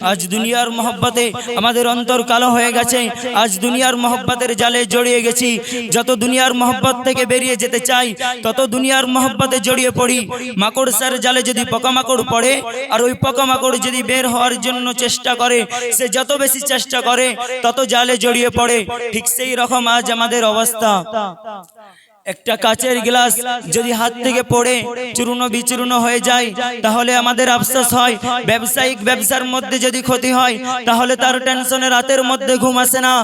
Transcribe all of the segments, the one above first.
আজ দুনিয়ার মহব্বতে আমাদের অন্তর কালো হয়ে গেছে। আজ দুনিয়ার মহব্বতের জালে জড়িয়ে গেছি। যত দুনিয়ার মহব্বত থেকে বেরিয়ে যেতে চাই, তত দুনিয়ার মহব্বতে জড়িয়ে পড়ি। মাকড় স্যার জালে যদি পোকামাকড় পড়ে, আর ওই পোকামাকড় যদি বের হওয়ার জন্য চেষ্টা করে, সে যত বেশি চেষ্টা করে, তত জালে জড়িয়ে পড়ে। ঠিক সেই রকম আজ আমাদের অবস্থা। একটা কাচের গ্লাস যদি হাত থেকে পড়ে চূর্ণ বিচূর্ণ হয়ে যায়, তাহলে আমাদের আফসোস হয়। ব্যবসায়িক ব্যবসার মধ্যে যদি ক্ষতি হয়, তাহলে তার টেনশনে রাতের মধ্যে ঘুম আসে না।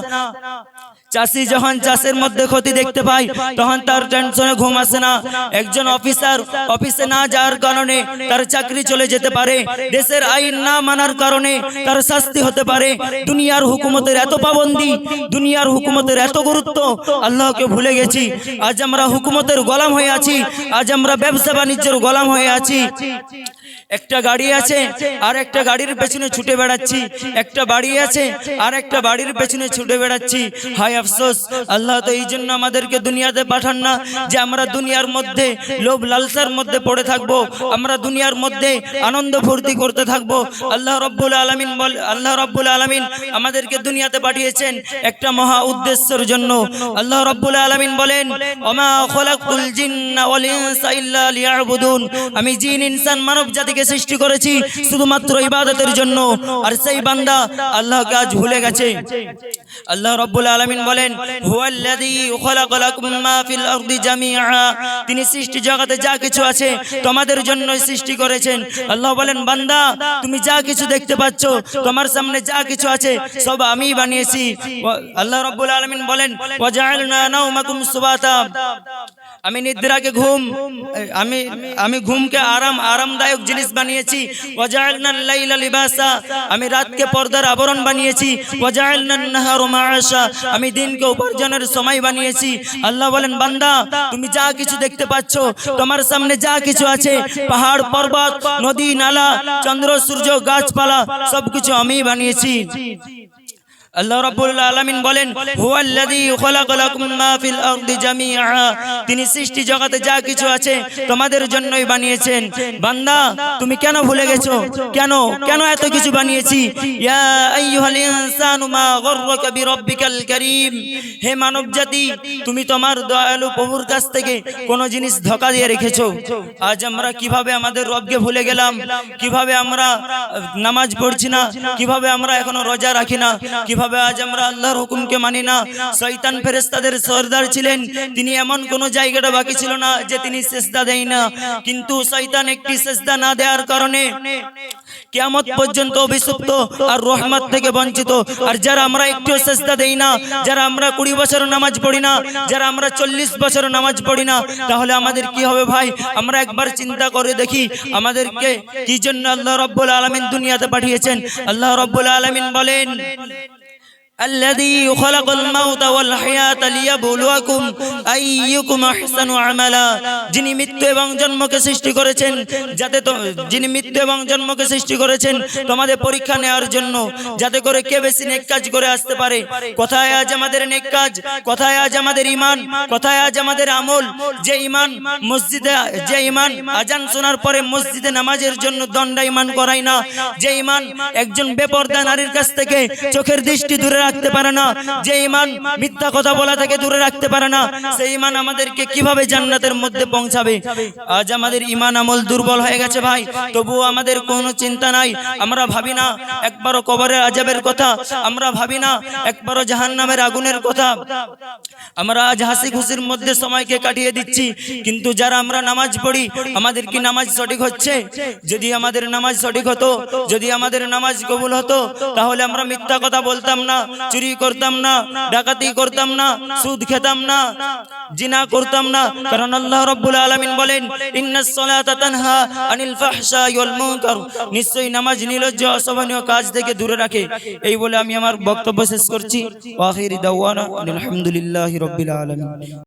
চাষি যখন চাষের মধ্যে ক্ষতি দেখতে পায়, তখন তার টেনশনে ঘুম আসে না। একজন অফিসার অফিসে না যাওয়ার কারণে তার চাকরি চলে যেতে পারে। দেশের আইন না মানার কারণে তার শাস্তি হতে পারে। দুনিয়ার হুকুমতের এত পাবন্দি, দুনিয়ার হুকুমতের এত গুরুত্ব, আল্লাহকে ভুলে গেছি। আজ আমরা হুকুমতের গোলাম হয়ে আছি, আজ আমরা ব্যবসা বাণিজ্যের গোলাম হয়ে আছি। একটা গাড়ি আছে, আর একটা গাড়ির পেছনে ছুটে বেড়াচ্ছি। একটা বাড়ি আছে, আর একটা বাড়ির পেছনে ছুটে বেড়াচ্ছি। হায় আফসোস, আল্লাহ তো এই জন্য আমাদেরকে দুনিয়াতে পাঠান না যে আমরা দুনিয়ার মধ্যে লোভ লালসার মধ্যে পড়ে থাকব। আমরা দুনিয়ার মধ্যে আনন্দ ফুর্তি করতে থাকব। আল্লাহ রব্বুল আলমিন বল, আল্লাহ রব্বুল আলমিন আমাদেরকে দুনিয়াতে পাঠিয়েছেন একটা মহা উদ্দেশ্যের জন্য। আল্লাহ রব্বুল আলমিন বলেন আমি জিন, ইনসান, মানব জাতিকে সৃষ্টি করেছি শুধুমাত্র ইবাদতের জন্য। আর সেই বান্দা আল্লাহ আজ ভুলে গেছে। আল্লাহ রব্বুল আলামিন বলেন তিনি সৃষ্টি জগতে যা কিছু আছে তোমাদের জন্য সৃষ্টি করেছেন। আল্লাহ বলেন, বান্দা, তুমি যা কিছু দেখতে পাচ্ছ, তোমার সামনে যা কিছু আছে, সব আমি বানিয়েছি। আল্লাহ রব্বুল আলামিন বলেন আমি নিদ্রাকে ঘুম আমি আমি ঘুমকে আরাম আরামদায়ক জিনিস বানিয়েছি। লিবাসা। আমি রাতকে পর্দার আবরণ বানিয়েছি। মাআশা। আমি দিনকে উপার্জনের সময় বানিয়েছি। আল্লাহ বলেন বান্দা তুমি যা কিছু দেখতে পাচ্ছ তোমার সামনে যা কিছু আছে পাহাড় পর্বত নদী নালা চন্দ্র সূর্য গাছপালা সবকিছু আমি বানিয়েছি। আল্লাহ রাব্বুল আলামিন বলেন হুয়াল্লাযী খলাকা লাকুম মা ফিল আরদি জামিআ। তিনি সৃষ্টি জগতে যা কিছু আছে তোমাদের জন্যই বানিয়েছেন। বান্দা তুমি কেন ভুলে গেছো? কেন? কেন এত কিছু বানিয়েছি? ইয়া আইয়ুহাল ইনসানু মা গররাকা বিরাব্বিকাল কারীম। হে মানব জাতি তুমি তোমার দয়ালু প্রভুর কাছ থেকে কোন জিনিস ধোকা দিয়ে রেখেছো। আজ আমরা কীভাবে আমাদের রবকে ভুলে গেলাম? কীভাবে আমরা নামাজ পড়ছি না? কীভাবে আমরা এখনও রোজা রাখি না? কীভাবে আজ আমরা আল্লাহর হুকুমকে মানি না। শয়তান ফেরেশতাদের সর্দার ছিলেন। তিনি এমন কোন জায়গাটা বাকি ছিল না যে তিনি সেজদা দেয় না। কিন্তু শয়তান একটি সেজদা না দেওয়ার কারণে কিয়ামত পর্যন্ত অভিশপ্ত আর রহমত থেকে বঞ্চিত। আর যারা আমরা একটু চেষ্টা দেই না, যারা আমরা কুড়ি বছর নামাজ পড়ি না, যারা আমরা চল্লিশ বছর নামাজ পড়ি না, তাহলে আমাদের কি হবে ভাই? আমরা একবার চিন্তা করে দেখি আমাদেরকে কি জন্য আল্লাহ রব্বুল আলমিন দুনিয়াতে পাঠিয়েছেন। আল্লাহ রব্বুল আলমিন বলেন الذي خلق الموت والحياة ليبلوكم أيكم أحسن عملا যিনি মৃত্যু এবং জন্মকে সৃষ্টি করেছেন যাতে তো যিনি মৃত্যু এবং জন্মকে সৃষ্টি করেছেন তোমাদের পরীক্ষা নেওয়ার জন্য যাতে করে কে বেশি নেক কাজ করে আসতে পারে কোথায় আজ আমাদের নেক কাজ কোথায় আজ আমাদের ইমান কোথায় আজ আমাদের আমল যে ইমান মসজিদে যে ইমান আজান শোনার পরে মসজিদে নামাজের জন্য দণ্ডায়মান করায় না যে ইমান একজন বেপর্দা নারীর কাছ থেকে চোখের দৃষ্টি দূরে রাখতে পারে না, যে ইমান মিথ্যা কথা বলা থেকে দূরে রাখতে পারে না, সেই ইমান আমাদেরকে কীভাবে জান্নাতের মধ্যে পৌঁছাবে? আজ আমাদের ইমান আমল দুর্বল হয়ে গেছে ভাই, তবুও আমাদের কোনো চিন্তা নাই, আমরা ভাবি না, একবারও কবরের আজাবের কথা, আমরা ভাবি না, একবারও জাহান্নামের আগুনের কথা। আমরা আজ হাসি খুশির মধ্যে সময়কে কাটিয়ে দিচ্ছি, কিন্তু যারা আমরা নামাজ পড়ি, আমাদের কি নামাজ সঠিক হচ্ছে? যদি আমাদের নামাজ সঠিক হতো, যদি আমাদের নামাজ কবুল হতো, তাহলে আমরা মিথ্যা কথা বলতাম না চুরি করতাম না, ডাকাতি করতাম না, সুদ খেতাম না, জিনা করতাম না। কারণ আল্লাহ রব্বুল আলমিন বলেন নিশ্চয়ই নামাজ নিলজ্জ অসহনীয় কাজ থেকে দূরে রাখে। এই বলে আমি আমার বক্তব্য শেষ করছি। আলহামদুলিল্লাহ রবিল আলামিন।